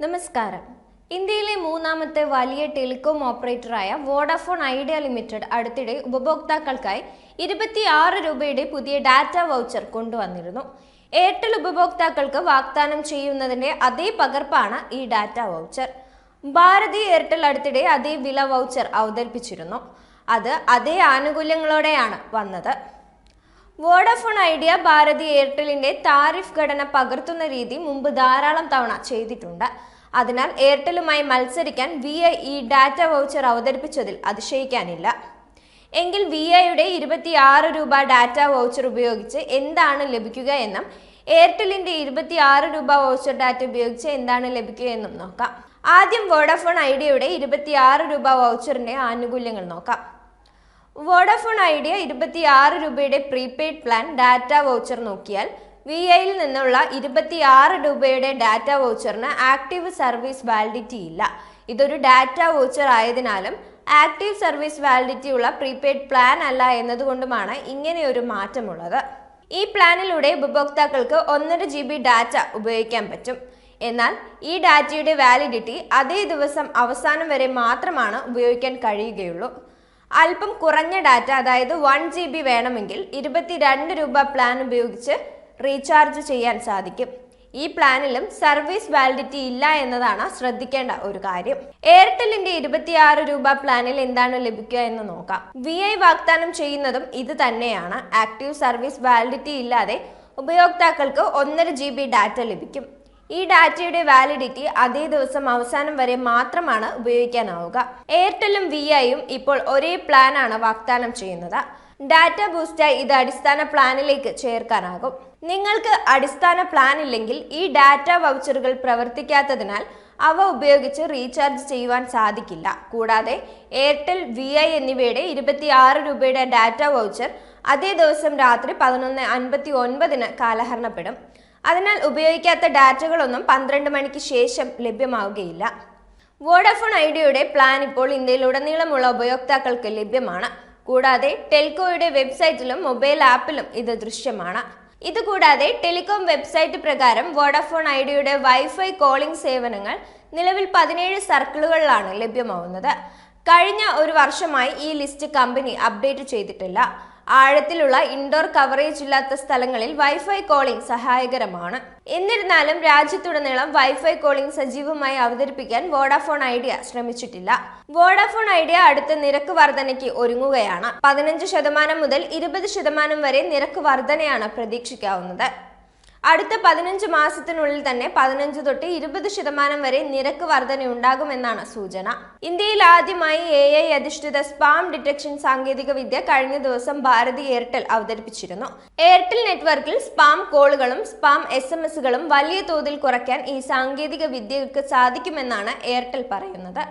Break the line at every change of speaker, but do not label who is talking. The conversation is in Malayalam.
നമസ്കാരം. ഇന്ത്യയിലെ മൂന്നാമത്തെ വലിയ ടെലികോം ഓപ്പറേറ്ററായ വോഡാഫോൺ ഐഡിയ ലിമിറ്റഡ് അടുത്തിടെ ഉപഭോക്താക്കൾക്കായി ഇരുപത്തിയാറ് രൂപയുടെ പുതിയ ഡാറ്റ വൗച്ചർ കൊണ്ടുവന്നിരുന്നു. എയർടെൽ ഉപഭോക്താക്കൾക്ക് വാഗ്ദാനം ചെയ്യുന്നതിന്റെ അതേ പകർപ്പാണ് ഈ ഡാറ്റ വൗച്ചർ. ഭാരതി എയർടെൽ അടുത്തിടെ അതേ വില വൗച്ചർ അവതരിപ്പിച്ചിരുന്നു. അത് അതേ ആനുകൂല്യങ്ങളോടെയാണ് വന്നത്. വോഡാഫോൺ ഐഡിയ ഭാരതി എയർടെലിന്റെ താരിഫ് ഘടന പകർത്തുന്ന രീതി മുമ്പ് ധാരാളം തവണ ചെയ്തിട്ടുണ്ട്. അതിനാൽ എയർടെലുമായി മത്സരിക്കാൻ വി ഐ ഈ ഡാറ്റ വൗച്ചർ അവതരിപ്പിച്ചതിൽ അതിശയിക്കാനില്ല. എങ്കിൽ വി ഐയുടെ ഇരുപത്തിയാറ് രൂപ ഡാറ്റ വൗച്ചർ ഉപയോഗിച്ച് എന്താണ് ലഭിക്കുക എന്നും എയർടെലിന്റെ ഇരുപത്തിയാറ് രൂപ വൗച്ചർ ഡാറ്റ ഉപയോഗിച്ച് എന്താണ് ലഭിക്കുക എന്നും നോക്കാം. ആദ്യം വോഡഫോൺ ഐഡിയയുടെ ഇരുപത്തിയാറ് രൂപ വൗച്ചറിന്റെ ആനുകൂല്യങ്ങൾ നോക്കാം. വോഡാഫോൺ ഐഡിയ ഇരുപത്തിയാറ് രൂപയുടെ പ്രീപെയ്ഡ് പ്ലാൻ ഡാറ്റ വൗച്ചർ നോക്കിയാൽ വി ഐയിൽ നിന്നുള്ള ഇരുപത്തിയാറ് രൂപയുടെ ഡാറ്റ വൗച്ചറിന് ആക്റ്റീവ് സർവീസ് വാലിഡിറ്റി ഇല്ല. ഇതൊരു ഡാറ്റ വൗച്ചർ ആയതിനാലും ആക്റ്റീവ് സർവീസ് വാലിഡിറ്റി ഉള്ള പ്രീപെയ്ഡ് പ്ലാൻ അല്ല എന്നതുകൊണ്ടുമാണ് ഇങ്ങനെയൊരു മാറ്റമുള്ളത്. ഈ പ്ലാനിലൂടെ ഉപഭോക്താക്കൾക്ക് ഒന്നര ജി ബി ഡാറ്റ ഉപയോഗിക്കാൻ പറ്റും. എന്നാൽ ഈ ഡാറ്റയുടെ വാലിഡിറ്റി അതേ ദിവസം അവസാനം വരെ മാത്രമാണ് ഉപയോഗിക്കാൻ കഴിയുകയുള്ളൂ. അല്പം കുറഞ്ഞ ഡാറ്റ അതായത് വൺ ജി ബി വേണമെങ്കിൽ ഇരുപത്തിരണ്ട് രൂപ പ്ലാൻ ഉപയോഗിച്ച് റീചാർജ് ചെയ്യാൻ സാധിക്കും. ഈ പ്ലാനിലും സർവീസ് വാലിഡിറ്റി ഇല്ല എന്നതാണ് ശ്രദ്ധിക്കേണ്ട ഒരു കാര്യം. എയർടെലിന്റെ ഇരുപത്തിയാറ് രൂപ പ്ലാനിൽ എന്താണ് ലഭിക്കുക എന്ന് നോക്കാം. വി ഐ വാഗ്ദാനം ചെയ്യുന്നതും ഇത് തന്നെയാണ്. ആക്റ്റീവ് സർവീസ് വാലിഡിറ്റി ഇല്ലാതെ ഉപയോക്താക്കൾക്ക് ഒന്നര ജി ബി ഡാറ്റ ലഭിക്കും. ഈ ഡാറ്റയുടെ വാലിഡിറ്റി അതേ ദിവസം അവസാനം വരെ മാത്രമാണ് ഉപയോഗിക്കാനാവുക. എയർടെലും വി ഐയും ഇപ്പോൾ ഒരേ പ്ലാനാണ് വാഗ്ദാനം ചെയ്യുന്നത്. ഡാറ്റ ബൂസ്റ്റായി ഇത് അടിസ്ഥാന പ്ലാനിലേക്ക് ചേർക്കാനാകും. നിങ്ങൾക്ക് അടിസ്ഥാന പ്ലാൻ ഇല്ലെങ്കിൽ ഈ ഡാറ്റ വൗച്ചറുകൾ പ്രവർത്തിക്കാത്തതിനാൽ അവ ഉപയോഗിച്ച് റീചാർജ് ചെയ്യുവാൻ സാധിക്കില്ല. കൂടാതെ എയർടെൽ വി ഐ എന്നിവയുടെ ഇരുപത്തിയാറ് രൂപയുടെ ഡാറ്റ വൗച്ചർ അതേ ദിവസം രാത്രി പതിനൊന്ന് അൻപത്തി ഒൻപതിന് കാലഹരണപ്പെടും. അതിനാൽ ഉപയോഗിക്കാത്ത ഡാറ്റകളൊന്നും പന്ത്രണ്ട് മണിക്ക് ശേഷം ലഭ്യമാവുകയില്ല. വോഡഫോൺ ഐഡിയയുടെ പ്ലാൻ ഇപ്പോൾ ഇന്ത്യയിലുടനീളമുള്ള ഉപയോക്താക്കൾക്ക് ലഭ്യമാണ്. കൂടാതെ ടെൽക്കോയുടെ വെബ്സൈറ്റിലും മൊബൈൽ ആപ്പിലും ഇത് ദൃശ്യമാണ്. ഇതുകൂടാതെ ടെലികോം വെബ്സൈറ്റ് പ്രകാരം വോഡഫോൺ ഐഡിയയുടെ വൈഫൈ കോളിംഗ് സേവനങ്ങൾ നിലവിൽ പതിനേഴ് സർക്കിളുകളിലാണ് ലഭ്യമാവുന്നത്. കഴിഞ്ഞ ഒരു വർഷമായി ഈ ലിസ്റ്റ് കമ്പനി അപ്ഡേറ്റ് ചെയ്തിട്ടില്ല. ആഴത്തിലുള്ള ഇൻഡോർ കവറേജ് ഇല്ലാത്ത സ്ഥലങ്ങളിൽ വൈഫൈ കോളിംഗ് സഹായകരമാണ്. എന്നിരുന്നാലും രാജ്യത്തുടനീളം വൈഫൈ കോളിംഗ് സജീവമായി അവതരിപ്പിക്കാൻ വോഡാഫോൺ ഐഡിയ ശ്രമിച്ചിട്ടില്ല. വോഡാഫോൺ ഐഡിയ അടുത്ത നിരക്ക് വർധനയ്ക്ക് ഒരുങ്ങുകയാണ്. പതിനഞ്ച് ശതമാനം മുതൽ ഇരുപത് ശതമാനം വരെ നിരക്ക് വർധനയാണ് പ്രതീക്ഷിക്കാവുന്നത്. അടുത്ത പതിനഞ്ച് മാസത്തിനുള്ളിൽ തന്നെ പതിനഞ്ച് തൊട്ട് ഇരുപത് ശതമാനം വരെ നിരക്ക് വർധന ഉണ്ടാകുമെന്നാണ് സൂചന. ഇന്ത്യയിൽ ആദ്യമായി എ ഐ അധിഷ്ഠിത സ്പാം ഡിറ്റക്ഷൻ സാങ്കേതിക വിദ്യ കഴിഞ്ഞ ദിവസം ഭാരതി എയർടെൽ അവതരിപ്പിച്ചിരുന്നു. എയർടെൽ നെറ്റ്വർക്കിൽ സ്പാം കോളുകളും സ്പാം എസ് എം എസുകളും വലിയ തോതിൽ കുറയ്ക്കാൻ ഈ സാങ്കേതിക വിദ്യകൾക്ക് സാധിക്കുമെന്നാണ് എയർടെൽ പറയുന്നത്.